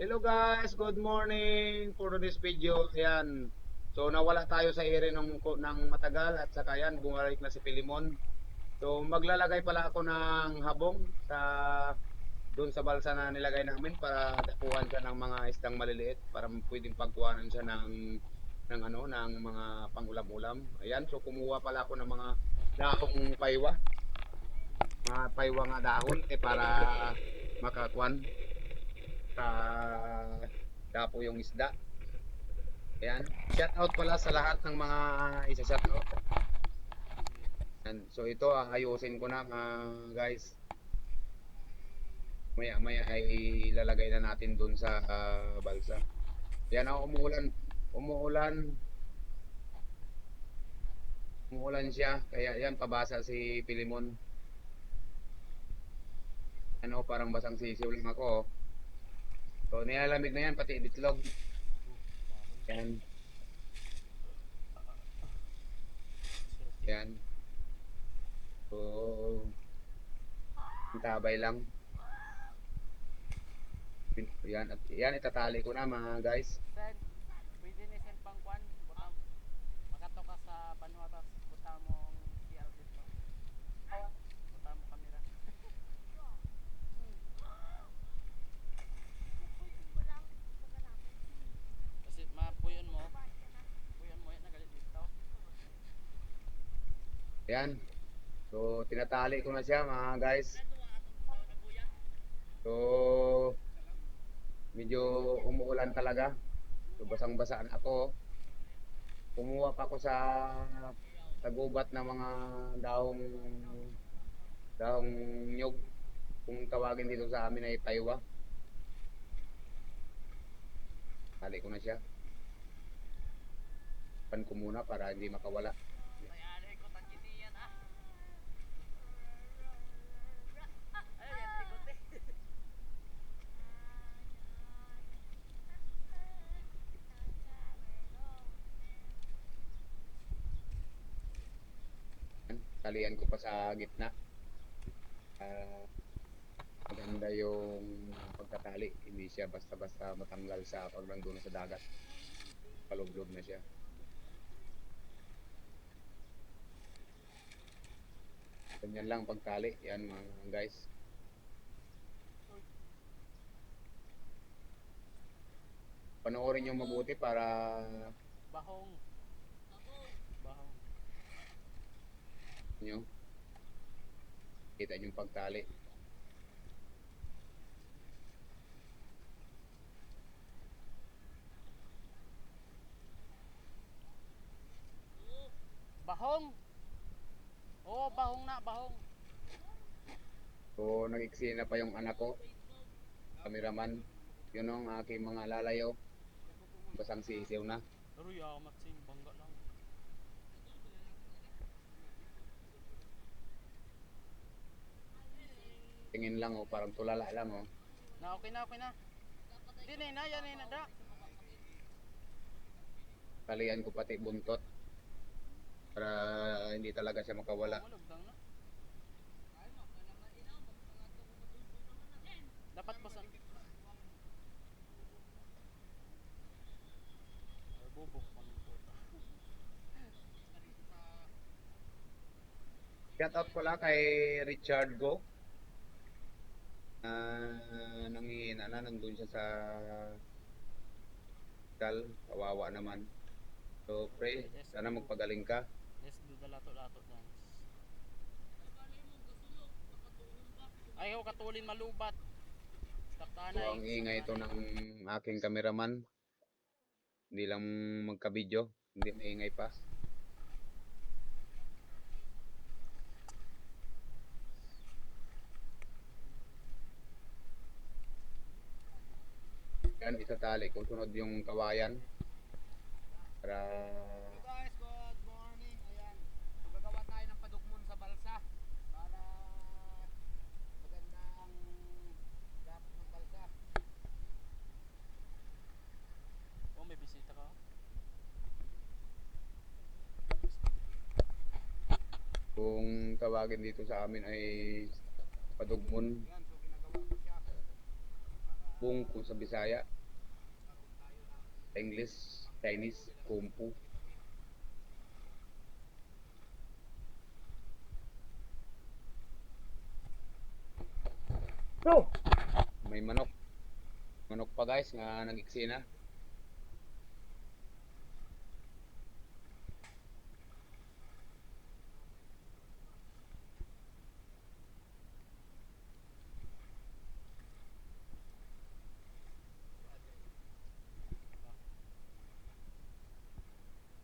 Hello guys, good morning for this video. Ayan. So nawala tayo sa ere ng, ng matagal at saka yan, bumalik na si Pilimon. So maglalagay pala ako ng habong sa doon sa balsa na nilagay namin para dakuhan siya ng mga isdang maliliit para pwedeng pagkuhanan siya ng ng ano ng mga pangulam-ulam. Ayan, so kumuha pala ako ng mga dahong paywa. Mga paywa nga dahon eh para makakuan sa dapo yung isda. Ayan. Shout out pala sa lahat ng mga isa shout out. Ayan. So ito ah, ayusin ko na mga guys. Maya maya ay ilalagay na natin dun sa ah, balsa. Yan ah, umuulan. Umuulan. Umuulan siya. Kaya yan, pabasa si Pilimon. Ano, parang basang sisiw lang ako. oh. So, nilalamig na yan, pati bitlog. Yan. Yan. So, tabay lang. Yan, yan, itatali ko na mga guys. Sen, pwede ni Sen Pangkwan, butang, makato ka sa Banuatas, butang mong CR dito. Butang mo kamera. Kasi mapuyon mo, puyon mo yan, nagalit dito. Yan. So, tinatali ko na siya mga guys. So, medyo umuulan talaga. So, basang-basa na ako. Kumuha pa ako sa tagubat ng mga dahong dahong nyog. Kung tawagin dito sa amin ay paywa. Tali ko na siya. Pan ko muna para hindi makawala. Sayari ko tangkisiyan ah. Ayun, yan, likod eh. Talian ko pa sa gitna. Ah, maganda yung pagtatali. Hindi siya basta-basta matanggal sa pag nandun na sa dagat. Kalublob na siya. Ganyan lang pagtali. Yan mga guys. Panoorin nyo mabuti para. Bahong. Nyo kita yung pagtali. Bahong. Oo, bahong na, bahong. So, nag-eksena pa yung anak ko. Cameraman. Yun ang aking mga lalayo. Basang sisiw na. Pero yamat sing bangga lang. Tingin lang oh, parang tulala lang oh. Na okay na, okay na. Hindi na, yan na, da. Talian ko pati buntot. Para hindi talaga siya makawala. Dapat ba sa... Bubok pa ng puta. Shout out pala kay Richard Go. Nangihina na nandun siya sa hospital. Kawawa naman. So, pray. Sana magpagaling ka. Let's do the lato-lato dance. Ayaw katulin malubat. So, ang ingay ito ng aking cameraman. Hindi lang magka-video, hindi maingay pa. Yan, itatali kung sunod yung kawayan. Para guys, good morning. Ayan. So gagawa tayo ng padugmon sa balsa para maganda ang ng balsa. Oh, may bisita ka? kung tawagin dito sa amin ay padugmon. Yan, so ginagawa ko siya para Bung kung sa Bisaya. Sa English, Chinese, Kung Fu. May manok. Manok pa guys nga nag-eksena.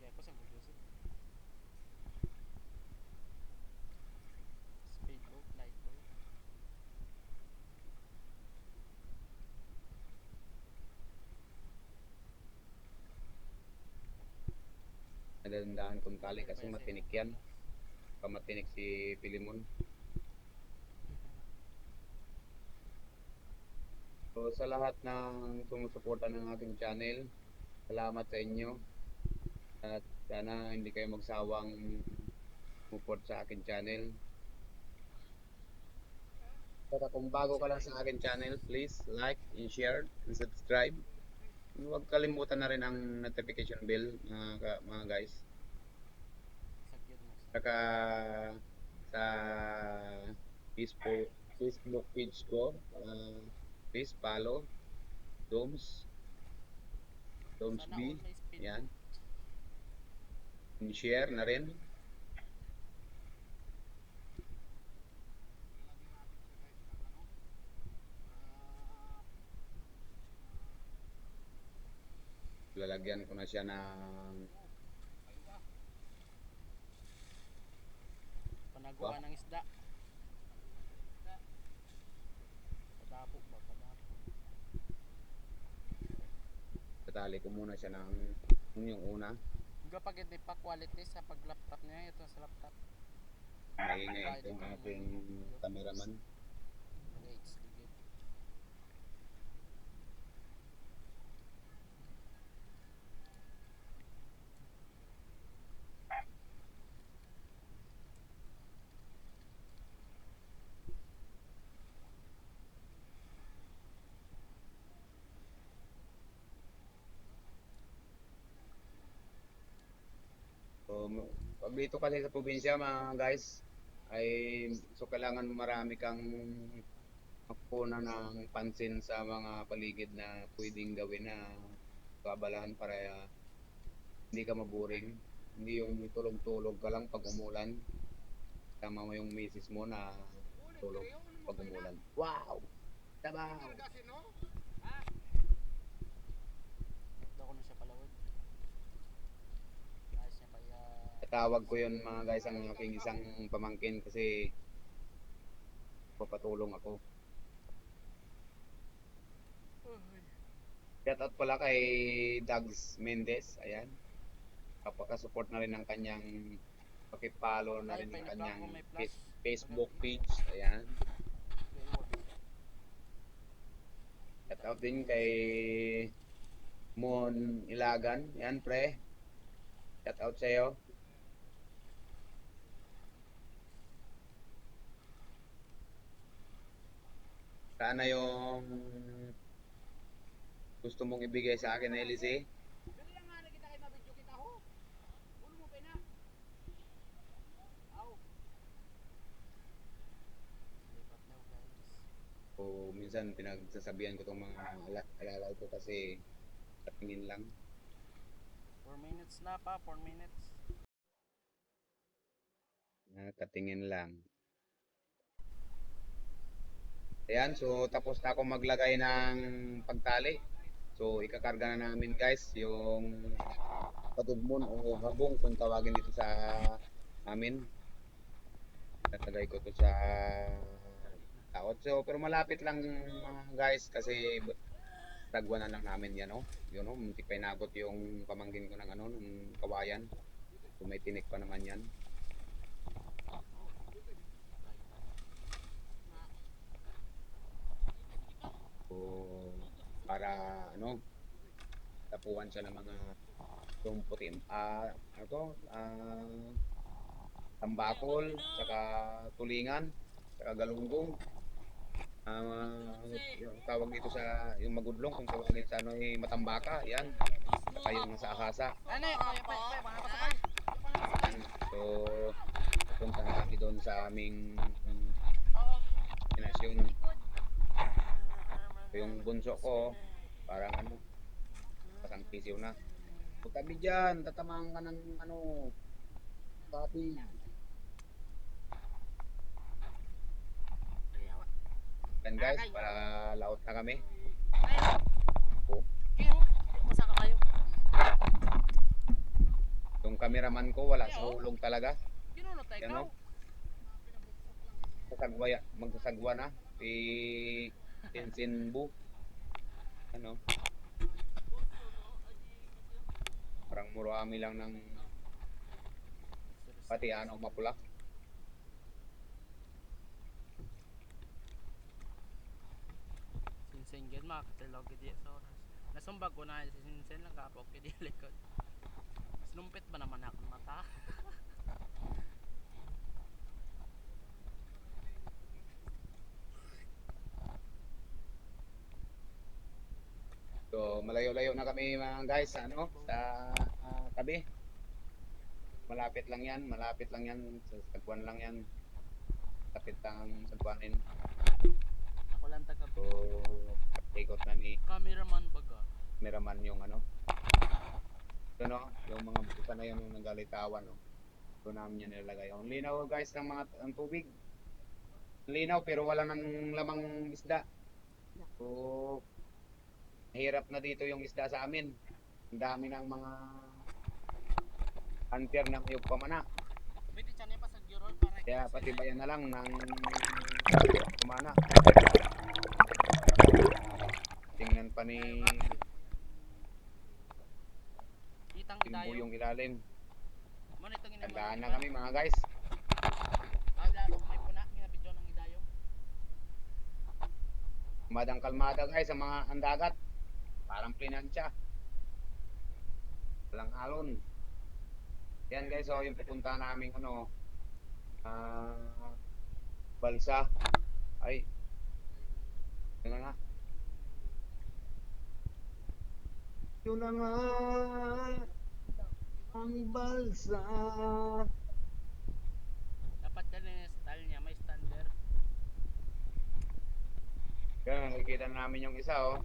Kaya ko sa video sir. Speed boat, light boat. Nadandaan kong tali kasi matinik yan. Pamatinik si Pilimon. So sa lahat ng sumusuporta ng aking channel, salamat sa inyo. At sana hindi kayo magsawang support sa akin channel. Saka kung bago ka lang sa akin channel, please like and share and subscribe. Huwag kalimutan na rin ang notification bell mga, mga guys. Saka sa Facebook, Facebook page ko, uh, please follow Doms Doms B. Yan. And share na rin. Lalagyan ko na siya ng Panaguan ng isda. Padapo ba? Padapo. tatali ko muna siya ng yun yung una. Kapag hindi pa quality sa pag-laptop niya, ito sa laptop. Maingay ito yung aking cameraman. Okay, it's good. So, m- pag dito kasi sa probinsya mga guys, ay so kailangan marami kang magpuna ng pansin sa mga paligid na pwedeng gawin na kabalahan para ah, hindi ka maboring. Hindi yung tulog-tulog ka lang pag umulan. Tama mo yung misis mo na tulog pag umulan. Wow! Tabaw! Ito ko na siya palawag. Ayos niya pa ya- Tawag ko yun mga guys ang aking isang pamangkin kasi papatulong ako. Shout out pala kay Dags Mendez, ayan. Kapaka-support na rin ng kanyang pakipalo na rin ng kanyang Facebook page, ayan. Shout out din kay Mon Ilagan, ayan pre. Shout out sa'yo. Sana yung gusto mong ibigay sa akin, Elise. Dali lang nga na kita kay mabidyo kita ho. Ulo mo pina. Aw. Lipat na guys. O minsan pinagsasabihan ko tong mga ala- alala ko kasi katingin lang. 4 minutes na pa, 4 minutes. Na katingin lang. Ayan, so tapos na ako maglagay ng pagtali. So ikakarga na namin guys yung patugmon o habong kung tawagin dito sa amin. Tatagay ko to sa taot. So pero malapit lang mga guys kasi tagwa na lang namin yan oh. Yun oh, muntik pa inagot yung pamangkin ko ng ano, ng kawayan. So may tinik pa naman yan. So, para ano, tapuan siya ng mga yung putim. Ah, ano to? Ah, tambakol, saka tulingan, saka galunggong. Ah, yung tawag dito sa yung magudlong kung tawagin sa ano eh, matambaka, yan. Saka yung sa akasa. Ano eh, pa, pa, pa, Yan. So, pupunta na kami doon sa aming destinasyon. Yung bunso ko, parang ano, pasang pisiw na. Putabi dyan, tatamaan ka ng ano, papi. Yan guys, para laot na kami. Oh. Masa ka kayo? Yung cameraman ko wala sa hulog talaga. Yan o. Ya- magsasagwa na. Si Tinsinbu. Ano? Parang murami lang ng pati ano mapula. Sinsen gid makatilog gid sa oras. Nasumbag ko na si lang kapok gid likod. Sinumpit ba naman akong mata? So, malayo-layo na kami mga guys sa ano, sa ah, tabi. Malapit lang yan, malapit lang yan, sa sagwan lang yan. Kapit ang sagwanin. Ako lang taga So, take out na ni cameraman baga. cameraman yung ano. Ito no, yung mga buka na yun yung nagalitawan no. Ito namin yan nilalagay. Ang linaw guys ng mga ang tubig. Linaw pero wala nang lamang isda. So, mahirap na dito yung isda sa amin. Ang dami ng mga hunter ng yung pamana. Kaya patibayan na lang ng pamana. Tingnan pa ni Timbo yung ilalim. Tandaan na kami mga guys. Ah. Madang kalmada guys sa mga andagat. Parang plinansya. Walang alon. Yan guys, so yung pupunta namin ano, ah, balsa. Ay, yun na nga. Yun na nga, ang balsa. Dapat yan yung style niya, may standard. Kaya nakikita namin yung isa oh.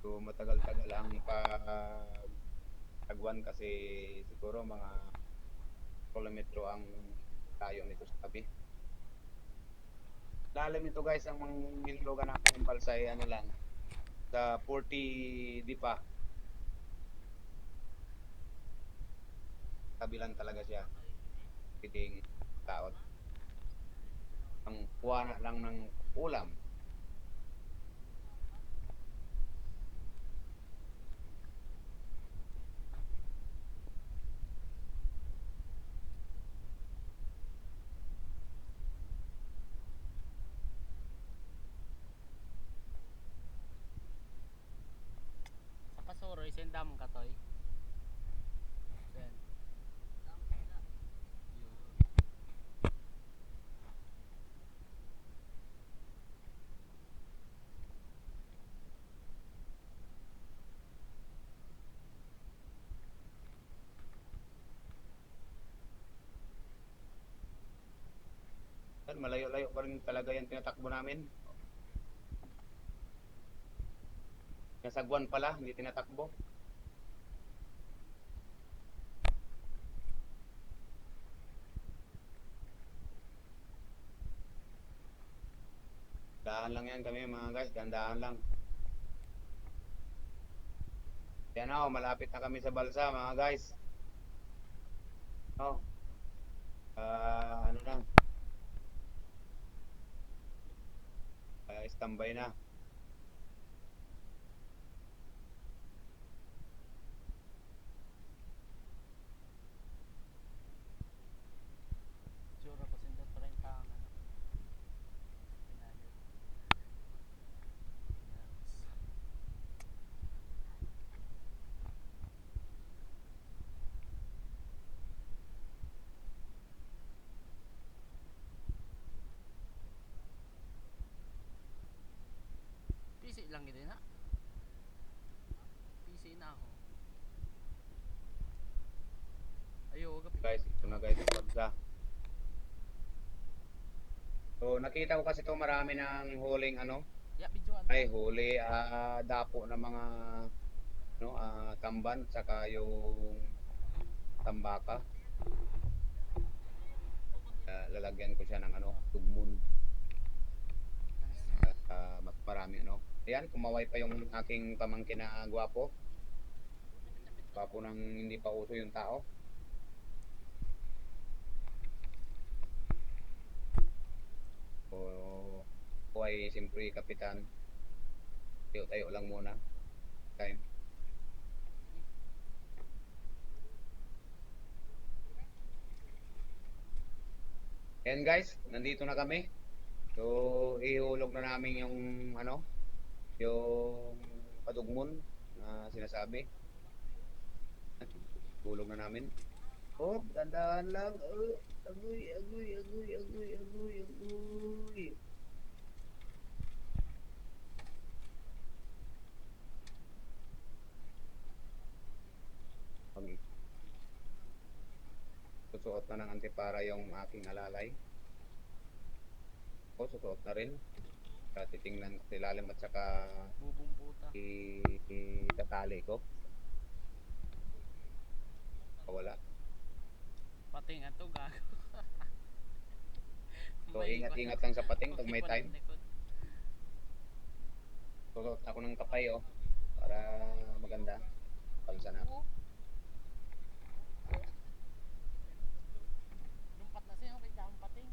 So matagal-tagal ang pag tagwan kasi siguro mga kilometro ang tayo nito sa tabi. Lalim ito guys ang mga nilulugan natin ng balsay ano lang sa 40 di pa. Kabilan talaga siya. Piting taot. Ang kuha lang ng ulam Sa Pasoroy, sendam ka toy. Sen. Malayo-layo pa rin talaga yung tinatakbo namin nasagwan pala hindi tinatakbo Dahan lang yan kami mga guys, dandahan lang. Yan o, malapit na kami sa balsa mga guys. Oh. Ah, ano na? Ah, standby na. lang gid na. PC na ako. Ayo, guys, ito na guys, pagda. So nakita ko kasi to marami ng huling ano. Yeah, video ano. Ay huli uh, dapo ng mga no uh, tamban saka yung tambaka. Uh, lalagyan ko siya ng ano, tugmon. Uh, mas marami ano. Ayan, kumaway pa yung aking pamangkin na gwapo. Gwapo nang hindi pa uso yung tao. O, ako ay siyempre kapitan. Tayo-tayo lang muna. Time. Ayan guys, nandito na kami. So, ihulog na namin yung ano, yung padugmon na sinasabi. Hulog na namin. Oh, dandahan lang. Oh, agoy, agoy, agoy, agoy, agoy, agoy. Pag susuot na ng antipara yung aking alalay. Ako, susuot na rin. Titingnan ko sa ilalim at saka Bubong puta. itatali ko. Wala. Pating ato gago. So, ingat-ingat lang sa pating pag may time. Susuot ako ng kapay, oh. Para maganda. Palsa na. Lumpat na siya, okay dahong pating.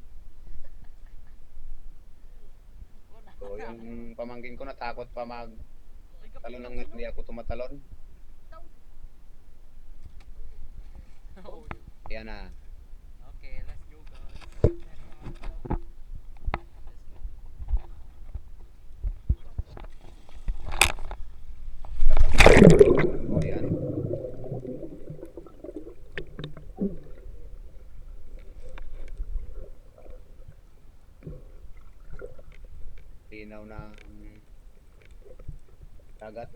Wala. So, yung pamangkin ko natakot pa mag talon ng hindi ako tumatalon. Oh, Yan na. Okay, let's go guys. Let's go. O, yan. Linaw ng dagat.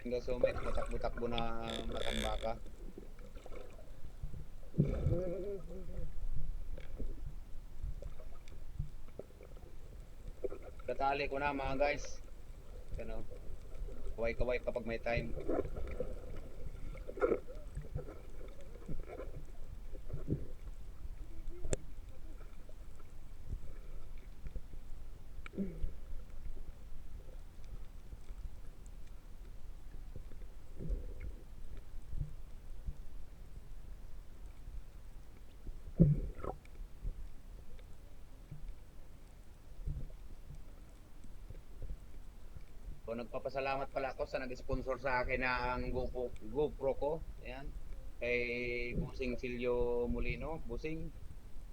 Hanggang sumit, matakbo-takbo na matambaka. Tatali ko na mga guys. Ano, kaway-kaway kapag may time. Nagpapasalamat pala ako sa nag-sponsor sa akin ng GoPro, GoPro ko. Ayan. Kay Busing Silio Molino. Busing,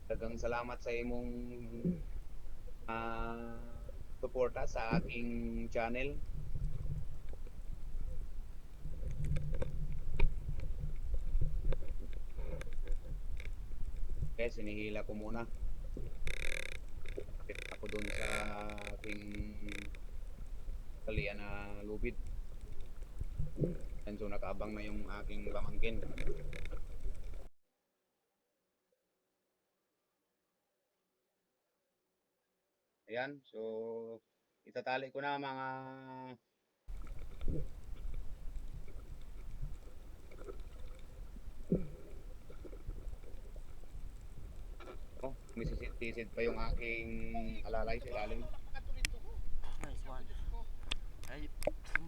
dagang salamat sa imong ah, suporta sa aking channel. Okay, sinihila ko muna. Ako dun sa aking kalian na lubid. And so nakaabang na yung aking pamangkin. Ayan, so itatali ko na mga Oh, misisid pa yung aking alalay sa ilalim. Nice one. Ay,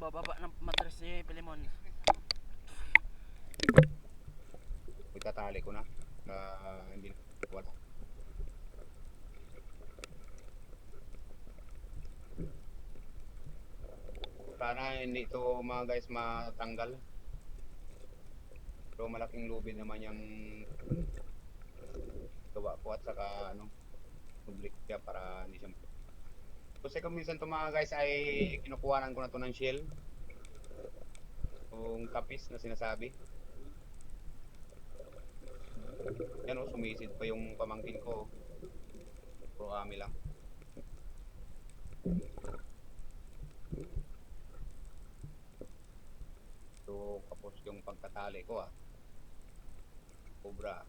bababa ng matres ni Pilimon. Itatali ko na. Na hindi wala. Sana hindi ito mga guys matanggal. Pero malaking lubid naman yung gawa ko at saka ano public para hindi siya kasi kung minsan to mga guys ay kinukuhanan ko na to ng shell yung kapis na sinasabi yan o, sumisid pa yung pamangkin ko. Pro ami lang. So, kapos yung pagkatali ko ah. Cobra.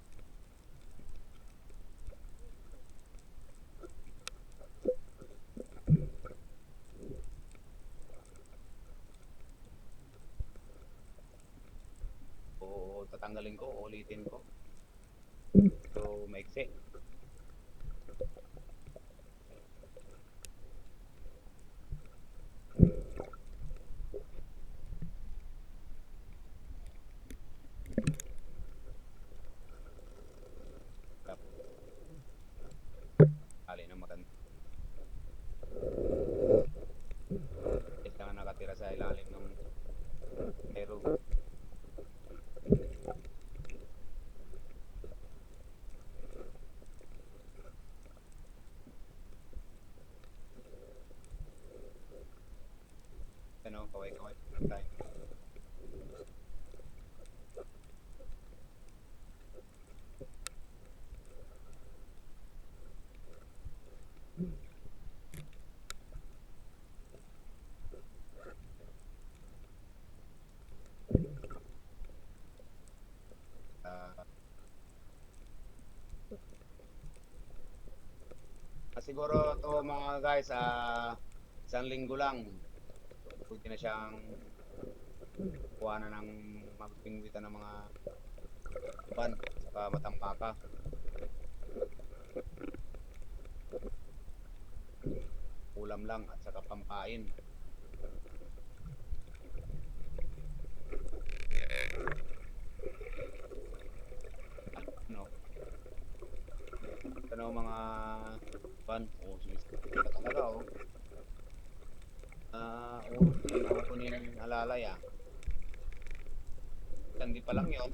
Tatanggalin ko, ulitin ko. So, maiksi. Tap. Ali na maganda. Ito nga nakatira sa ilalim ng pero ano, kaway-kaway. Ah, ah, siguro to mga guys, ah, isang linggo lang. Pwede na siyang kuha na ng magpingwitan ng mga ban saka matampaka. Ulam lang at saka pampain. Ano? Mga ban. Oh, sige. Ito talaga oh. Ah, uh, oh, ako ni alalay ah. Hindi pa lang yon.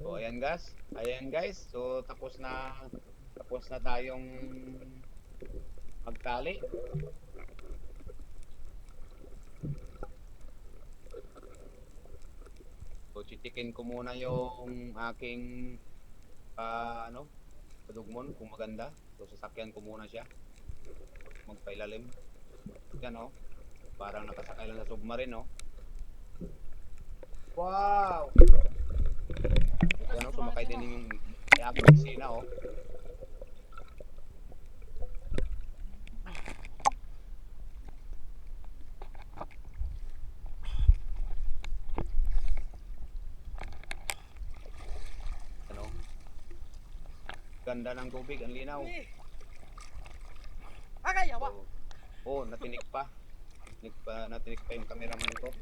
So, ayan guys. Ayan guys. So, tapos na tapos na tayong magtali. So, chitikin ko muna yung aking ah, ano, padugmon kung maganda. So, sasakyan ko muna siya. Magpailalim. Yan oh. Parang nakasakay lang sa submarine oh. Wow! Yan oh, sumakay din yung yung opisina oh. Ano? Ganda ng tubig, ang linaw. Ah, kaya wa. Oh, oh, natinik pa. Natinik pa, natinik pa yung cameraman ko.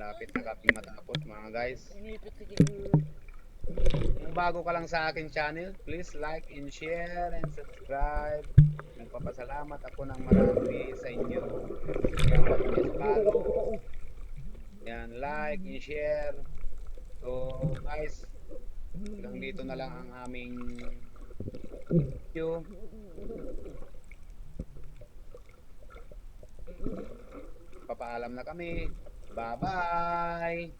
Lapit na kaping matapos mga guys. Kung bago ka lang sa akin channel, please like and share and subscribe. Nagpapasalamat ako ng marami sa inyo. Kaya please follow. Yan, like and share. So guys, hanggang dito na lang ang aming video. Papaalam na kami. Bye-bye!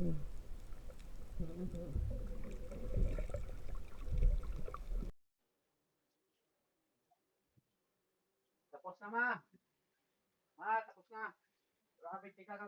Tapos na ma! Ma, tapos na! Grabe, tika ka